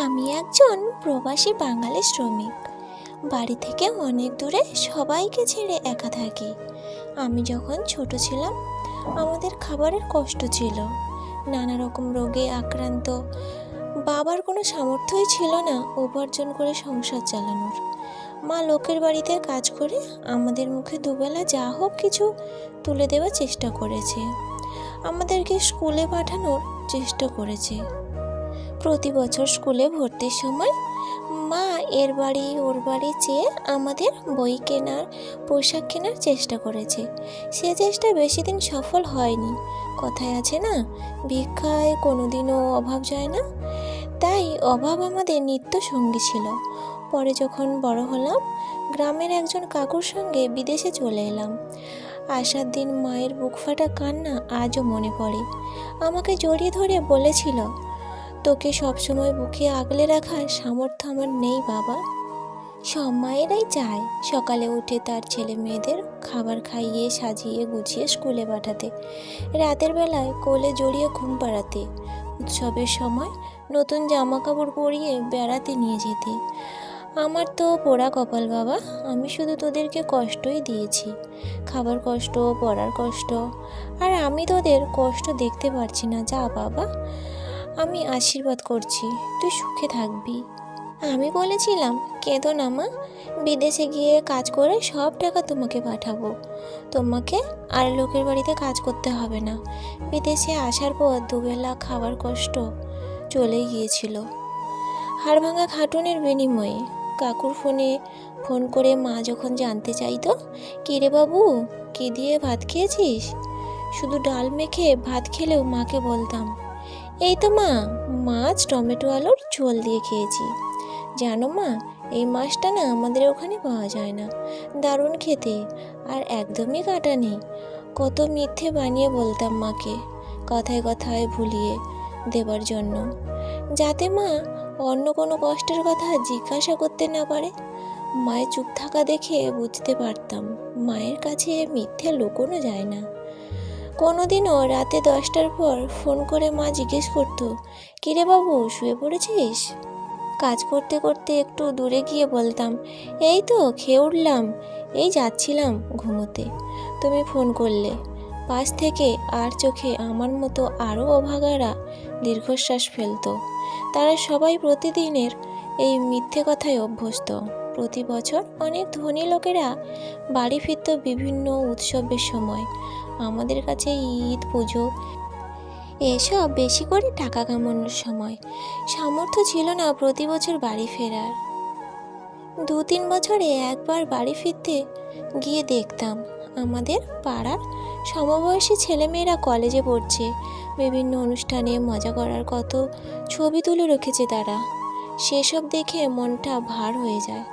আমি একজন প্রবাসী বাঙালি শ্রমিক। বাড়ি থেকে অনেক দূরে সবাইকে ছেড়ে একা থাকি। আমি যখন ছোট ছিলাম, আমাদের খাবারের কষ্ট ছিল। নানা রকম রোগে আক্রান্ত, বাবার কোনো সামর্থ্যই ছিল না উপার্জন করে সংসার চালানোর। মা লোকের বাড়িতে কাজ করে আমাদের মুখে দুবেলা যা হোক কিছু তুলে দেওয়ার চেষ্টা করেছে। আমাদেরকে স্কুলে পাঠানোর চেষ্টা করেছে। প্রতি বছর স্কুলে ভর্তির সময় মা এর বাড়ি, ওর বাড়ি চেয়ে আমাদের বই কেনার, পোশাক কেনার চেষ্টা করেছে। সে চেষ্টা বেশি দিন সফল হয়নি। কথায় আছে না, ভিক্ষায় কোনোদিনও অভাব যায় না। তাই অভাব আমাদের নিত্য সঙ্গী ছিল। পরে যখন বড় হলাম, গ্রামের একজন কাকুর সঙ্গে বিদেশে চলে এলাম। আসার দিন মায়ের বুক ফাটা কান্না আজও মনে পড়ে। আমাকে জড়িয়ে ধরে বলেছিল তোকে সবসময় বুকে আগলে রাখার সামর্থ্য আমার নেই, বাবা। সব মায়েরাই চায় সকালে উঠে তার ছেলে মেয়েদের খাবার খাইয়ে, সাজিয়ে, গুছিয়ে স্কুলে পাঠাতে। রাতের বেলায় কোলে জড়িয়ে ঘুম পাড়াতে। উৎসবের সময় নতুন জামা কাপড় পরিয়ে বেড়াতে নিয়ে যেতে। আমার তো পোড়া কপাল, বাবা। আমি শুধু তোদেরকে কষ্টই দিয়েছি। খাবার কষ্ট, পড়ার কষ্ট। আর আমি তোদের কষ্ট দেখতে পারছি না। যা, বাবা। আমি আশীর্বাদ করছি, তুই সুখে থাকবি। আমি বলেছিলাম, কেঁদো না মা, বিদেশে গিয়ে কাজ করে সব টাকা তোমাকে পাঠাবো। তোমাকে আর লোকের বাড়িতে কাজ করতে হবে না। বিদেশে আসার পর দুবেলা খাবার কষ্ট চলে গিয়েছিল। হাড় ভাঙা খাটুনের বিনিময়ে কাকুর ফোনে ফোন করে মা যখন জানতে চাইতো কী রে বাবু, কী দিয়ে ভাত খেয়েছিস? শুধু ডাল মেখে ভাত খেলেও মাকে বলতাম। এই তো মা, মাছ, টমেটো, আলুর ঝোল দিয়ে খেয়েছি। জানো মা, এই মাছটা না আমাদের ওখানে পাওয়া যায় না। দারুণ খেতে, আর একদমই কাটা নেই। কত মিথ্যে বানিয়ে বলতাম মাকে, কথায় কথায় ভুলিয়ে দেবার জন্য। যাতে মা অন্য কোনো কষ্টের কথা জিজ্ঞাসা করতে না পারে। মায়ের চুপ থাকা দেখে বুঝতে পারতাম, মায়ের কাছে মিথ্যে লুকোনো যায় না। কোনোদিনও রাতে দশটার পর ফোন করে মা জিজ্ঞেস করতো, কিরে বাবু, শুয়ে পড়েছিস? কাজ করতে করতে একটু দূরে গিয়ে বলতাম, এই তো, খেয়ে উঠলাম। এই যাচ্ছিলাম ঘুমোতে। তুমি ফোন করলে। পাশ থেকে আর চোখে আমার মতো আরও অভাগারা দীর্ঘশ্বাস ফেলতো। তারা সবাই প্রতিদিনের এই মিথ্যে কথায় অভ্যস্ত। প্রতি বছর অনেক ধনী লোকেরা বাড়ি ফিরত বিভিন্ন উৎসবের সময় আমাদের কাছে ঈদ, পুজো, এসব বেশি করে টাকা কামানোর সময়। সামর্থ্য ছিল না প্রতি বছর বাড়ি ফেরার। দু তিন বছরে একবার বাড়ি ফিরতে গিয়ে দেখতাম, আমাদের পাড়ার সমবয়সী ছেলেমেয়েরা কলেজে পড়ছে। বিভিন্ন অনুষ্ঠানে মজা করার কত ছবি তুলে রেখেছে তারা। সেসব দেখে মনটা ভার হয়ে যায়।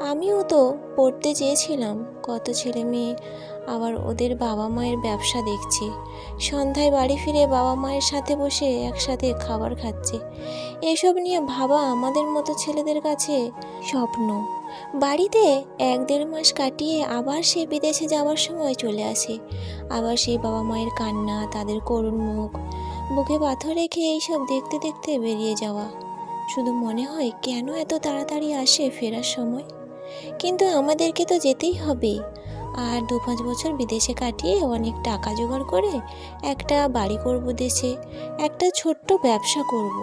আমিও তো পড়তে চেয়েছিলাম, কত ছেলে মেয়ে। আবার ওদের বাবা মায়ের ব্যবসা দেখছে। সন্ধ্যায় বাড়ি ফিরে বাবা মায়ের সাথে বসে একসাথে খাবার খাচ্ছে। এসব নিয়ে ভাবা আমাদের মতো ছেলেদের কাছে স্বপ্ন। বাড়িতে এক দেড় মাস কাটিয়ে আবার সে বিদেশে যাওয়ার সময় চলে আসে। আবার সেই বাবা মায়ের কান্না, তাদের করুণ মুখ, বুকে পাথর রেখে এইসব দেখতে দেখতে বেরিয়ে যাওয়া। শুধু মনে হয় কেন এত তাড়াতাড়ি আসে ফেরার সময়? কিন্তু আমাদেরকে তো যেতেই হবে। আর দু পাঁচ বছর বিদেশে কাটিয়ে অনেক টাকা জোগাড় করে একটা বাড়ি করব দেশে, একটা ছোট্ট ব্যবসা করব।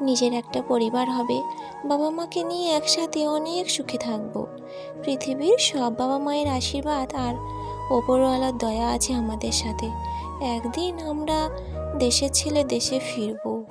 নিজের একটা পরিবার হবে বাবা মাকে নিয়ে একসাথে অনেক সুখে থাকব। পৃথিবীর সব বাবা মায়ের আশীর্বাদ আর ওপরওয়ালার দয়া আছে আমাদের সাথে। একদিন আমরা দেশের ছেলে দেশে ফিরবো।